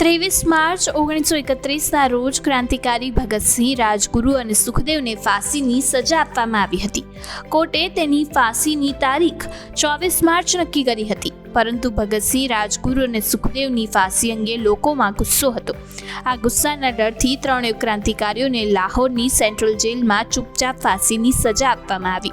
ત્રેવીસ માર્ચ ઓગણીસો એકત્રીસના રોજ ક્રાંતિકારી ભગતસિંહ, રાજગુરુ અને સુખદેવને ફાંસીની સજા આપવામાં આવી હતી. કોર્ટે તેની ફાંસીની તારીખ ચોવીસ માર્ચ નક્કી કરી હતી. પરંતુ ભગતસિંહ, રાજગુરુ અને સુખદેવની ફાંસી અંગે લોકોમાં ગુસ્સો હતો. આ ગુસ્સાના ડરથી ત્રણેય ક્રાંતિકારીઓને લાહોરની સેન્ટ્રલ જેલમાં ચૂપચાપ ફાંસીની સજા આપવામાં આવી.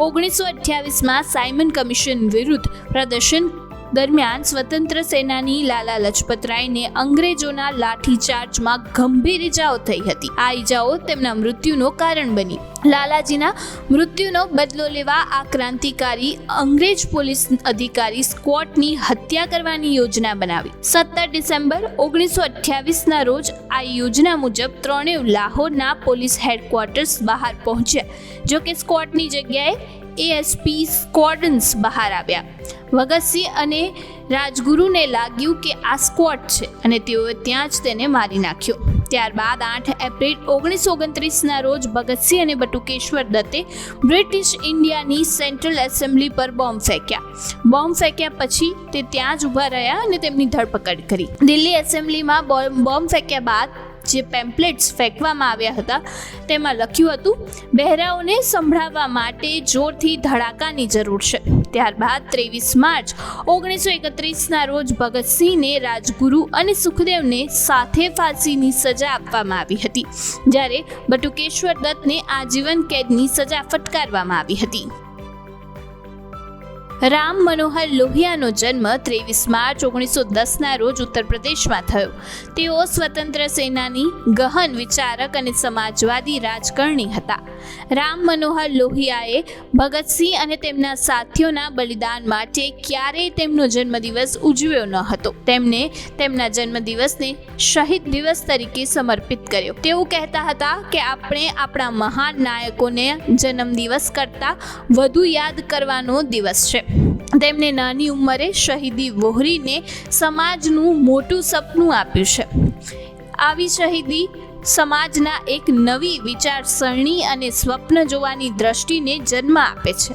ઓગણીસો અઠ્યાવીસમાં સાયમન કમિશન વિરુદ્ધ પ્રદર્શન દરમિયાન સ્વતંત્ર સેનાની લાલા લજપતરાયને અંગ્રેજોના લાઠીચાર્જમાં ગંભીર ઇજાઓ થઈ હતી. આ ઇજાઓ તેમના મૃત્યુનો કારણ બની. લાલાજીના મૃત્યુનો બદલો લેવા આ ક્રાંતિકારી અંગ્રેજ પોલીસ અધિકારી સ્ક્વોટની હત્યા કરવાની યોજના બનાવી. સત્તર ડિસેમ્બર ઓગણીસો અઠ્યાવીસના રોજ આ યોજના મુજબ ત્રણેય લાહોરના પોલીસ હેડક્વાર્ટર્સ બહાર પહોંચ્યા જો કે સ્ક્વોટની જગ્યાએ એએસપી સ્ક્વોડન્સ બહાર આવ્યા. ભગતસિંહ અને રાજગુરુને લાગ્યું કે આ સ્ક્વોટ છે અને તેઓએ ત્યાં જ તેને મારી નાખ્યો. ત્યારબાદ આઠ એપ્રિલ ઓગણીસો ઓગણત્રીસના રોજ ભગતસિંહ અને બટુકેશ્વર દત્તે બ્રિટિશ ઇન્ડિયાની સેન્ટ્રલ એસેમ્બલી પર બોમ્બ ફેંક્યા. બોમ્બ ફેંક્યા પછી તે ત્યાં જ ઊભા રહ્યા અને તેમની ધરપકડ કરી. દિલ્હી એસેમ્બલીમાં બોમ્બ ફેંક્યા બાદ જે પેમ્પલેટ્સ ફેંકવામાં આવ્યા હતા, તેમાં લખ્યું હતું, બહેરાઓને સંભળાવવા માટે જોરથી ધડાકાની જરૂર છે. ત્યારબાદ ત્રેવીસ માર્ચ, ઓગણીસો એકત્રીસના રોજ ભગતસિંહને રાજગુરુ અને સુખદેવને સાથે ફાંસીની સજા આપવામાં આવી હતી. જ્યારે બટુકેશ્વર દત્તને આજીવન કેદની સજા ફટકારવામાં આવી હતી. રામ મનોહર લોહિયાનો જન્મ ત્રેવીસ માર્ચ, ઓગણીસો દસના રોજ ઉત્તર પ્રદેશમાં થયો. તેઓ સ્વતંત્ર સેનાની ગહન, વિચારક અને સમાજવાદી રાજકારણી હતા. રામ મનોહર લોહિયાએ ભગતસિંહ અને તેમના સાથીઓના બલિદાન માટે ક્યારેય તેમનો જન્મદિવસ ઉજવ્યો ન હતો. તેમને તેમના જન્મદિવસને શહીદ દિવસ તરીકે સમર્પિત કર્યો. તેઓ કહેતા હતા કે, આપણે આપણા મહાન નાયકોને જન્મદિવસ કરતાં વધુ યાદ કરવાનો દિવસ છે. તેમને નાની ઉંમરે શહીદી વહોરીને સમાજનું મોટું સપનું આપ્યું છે. આવી શહીદી સમાજના એક નવી વિચારસરણી અને સ્વપ્ન જોવાની દ્રષ્ટિને જન્મ આપે છે.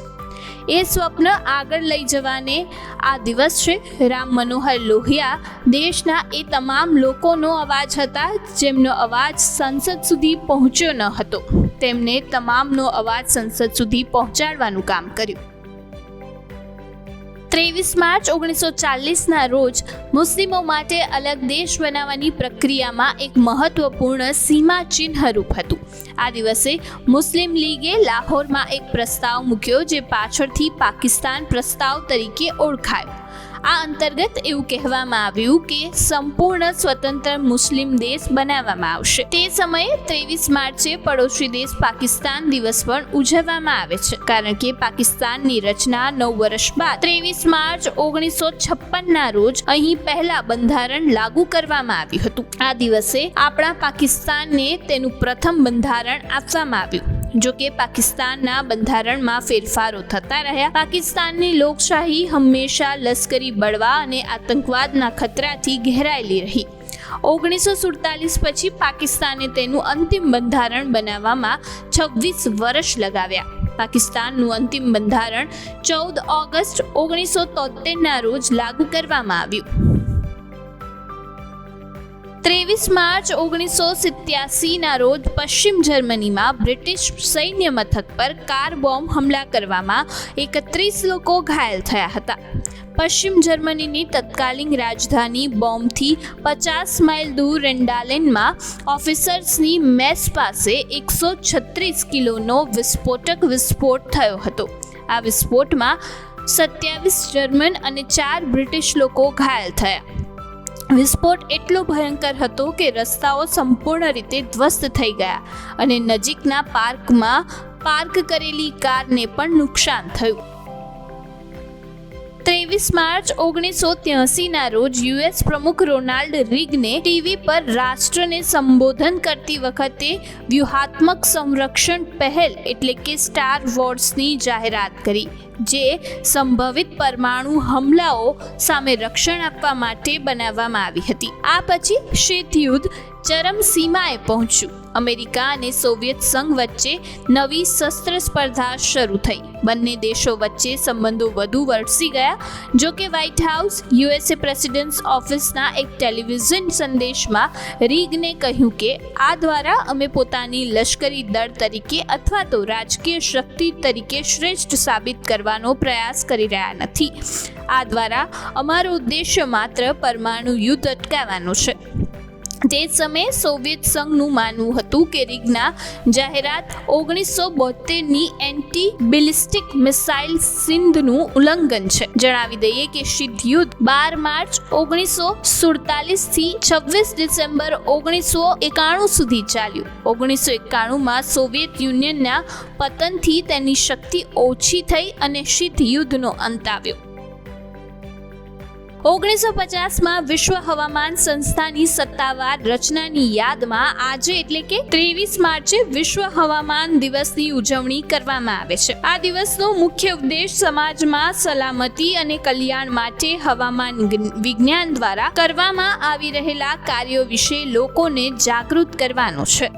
એ સ્વપ્ન આગળ લઈ જવાને આ દિવસ છે રામ મનોહર લોહિયા. દેશના એ તમામ લોકોનો અવાજ હતા જેમનો અવાજ સંસદ સુધી પહોંચ્યો ન હતો. તેમને તમામનો અવાજ સંસદ સુધી પહોંચાડવાનું કામ કર્યું. ત્રેવીસ માર્ચ ઓગણીસો ચાલીસના રોજ મુસ્લિમો માટે અલગ દેશ બનાવવાની પ્રક્રિયામાં એક મહત્વપૂર્ણ સીમા ચિહ્નરૂપ હતું. આ દિવસે મુસ્લિમ લીગે લાહોરમાં એક પ્રસ્તાવ મૂક્યો જે પાછળથી પાકિસ્તાન પ્રસ્તાવ તરીકે ઓળખાયો. આ અંતર્ગત એવું કહેવામાં આવ્યું કે સંપૂર્ણ સ્વતંત્ર મુસ્લિમ દેશ બનાવવામાં આવશે. તે સમયે ત્રેવીસ માર્ચે પડોશી દેશ પાકિસ્તાન દિવસ પણ ઉજવવામાં આવે છે. કારણ કે પાકિસ્તાનની રચના નવ વર્ષ બાદ ત્રેવીસ માર્ચ ઓગણીસો છપ્પનના રોજ અહીં પહેલા બંધારણ લાગુ કરવામાં આવ્યું હતું. આ દિવસે આપણા પાકિસ્તાનને તેનું પ્રથમ બંધારણ આપવામાં આવ્યું. જો કે પાકિસ્તાનના બંધારણમાં ફેરફારો થતા રહ્યા. પાકિસ્તાનની લોકશાહી હંમેશા લશ્કરી બળવા અને આતંકવાદના ખતરાથી ઘેરાયેલી રહી. ઓગણીસો સુડતાલીસ પછી પાકિસ્તાને તેનું અંતિમ બંધારણ બનાવવામાં છવ્વીસ વર્ષ લગાવ્યા. પાકિસ્તાનનું અંતિમ બંધારણ ચૌદ ઓગસ્ટ ઓગણીસો તોતેરના રોજ લાગુ કરવામાં આવ્યું. ત્રેવીસ માર્ચ ઓગણીસો સિત્યાસીના રોજ પશ્ચિમ જર્મનીમાં બ્રિટિશ સૈન્ય મથક પર કાર બોમ્બ હુમલા કરવામાં એકત્રીસ લોકો ઘાયલ થયા હતા. પશ્ચિમ જર્મનીની તત્કાલીન રાજધાની બોમ્બથી પચાસ માઇલ દૂર રેન્ડાલેનમાં ઓફિસર્સની મેસ પાસે એકસો છત્રીસ કિલોનો વિસ્ફોટક વિસ્ફોટ થયો હતો. આ વિસ્ફોટમાં સત્યાવીસ જર્મન અને ચાર બ્રિટિશ લોકો ઘાયલ થયા. વિસ્ફોટ એટલો ભયંકર હતો કે રસ્તાઓ સંપૂર્ણ રીતે ધ્વસ્ત થઈ ગયા અને નજીકના પાર્કમાં પાર્ક કરેલી કારને પણ નુકસાન થયું. ત્રેવીસ માર્ચ ઓગણીસો ત્યાસીના રોજ યુએસ પ્રમુખ રોનાલ્ડ રીગને ટીવી પર રાષ્ટ્રને સંબોધન કરતી વખતે વ્યૂહાત્મક સંરક્ષણ પહેલ એટલે કે સ્ટાર વોર્સની જાહેરાત કરી, જે સંભવિત પરમાણુ હુમલાઓ સામે રક્ષણ આપવા માટે બનાવવામાં આવી હતી. આ પછી શીત યુદ્ધ ચરમસીમાએ પહોંચ્યું. અમેરિકા અને સોવિયત સંઘ વચ્ચે નવી શસ્ત્ર સ્પર્ધા શરૂ થઈ. બંને દેશો વચ્ચે સંબંધો વધુ વરસી ગયા, જો કે વ્હાઇટ હાઉસ યુએસએ પ્રેસિડેન્ટ્સ ઓફિસના એક ટેલિવિઝન સંદેશમાં રીગને કહ્યું કે, આ દ્વારા અમે પોતાની લશ્કરી દળ તરીકે અથવા તો રાજકીય શક્તિ તરીકે શ્રેષ્ઠ સાબિત કરવાનો પ્રયાસ કરી રહ્યા નથી. આ દ્વારા અમારો ઉદ્દેશ્ય માત્ર પરમાણુ યુદ્ધ અટકાવવાનો છે. તે સમયે સોવિયત સંઘનું માનવું હતું કે રીગના જાહેરાત ઓગણીસો બોતેરની એન્ટી બિલિસ્ટિક મિસાઇલ સિંધનું ઉલ્લંઘન છે. જણાવી દઈએ કે સિદ્ધ યુદ્ધ બાર માર્ચ ઓગણીસો સુડતાલીસથી છવ્વીસ ડિસેમ્બર ઓગણીસો એકાણું સુધી ચાલ્યું. ઓગણીસો એકાણુંમાં સોવિયત યુનિયનના પતનથી તેની શક્તિ ઓછી થઈ અને સિદ્ધ યુદ્ધનો અંત આવ્યો. ઓગણીસો પચાસમાં વિશ્વ હવામાન સંસ્થાની સત્તાવાર રચનાની યાદમાં આજે એટલે કે ત્રેવીસ માર્ચે વિશ્વ હવામાન દિવસની ઉજવણી કરવામાં આવે છે. આ દિવસનો મુખ્ય ઉદ્દેશ સમાજમાં સલામતી અને કલ્યાણ માટે હવામાન વિજ્ઞાન દ્વારા કરવામાં આવી રહેલા કાર્યો વિશે લોકોને જાગૃત કરવાનો છે.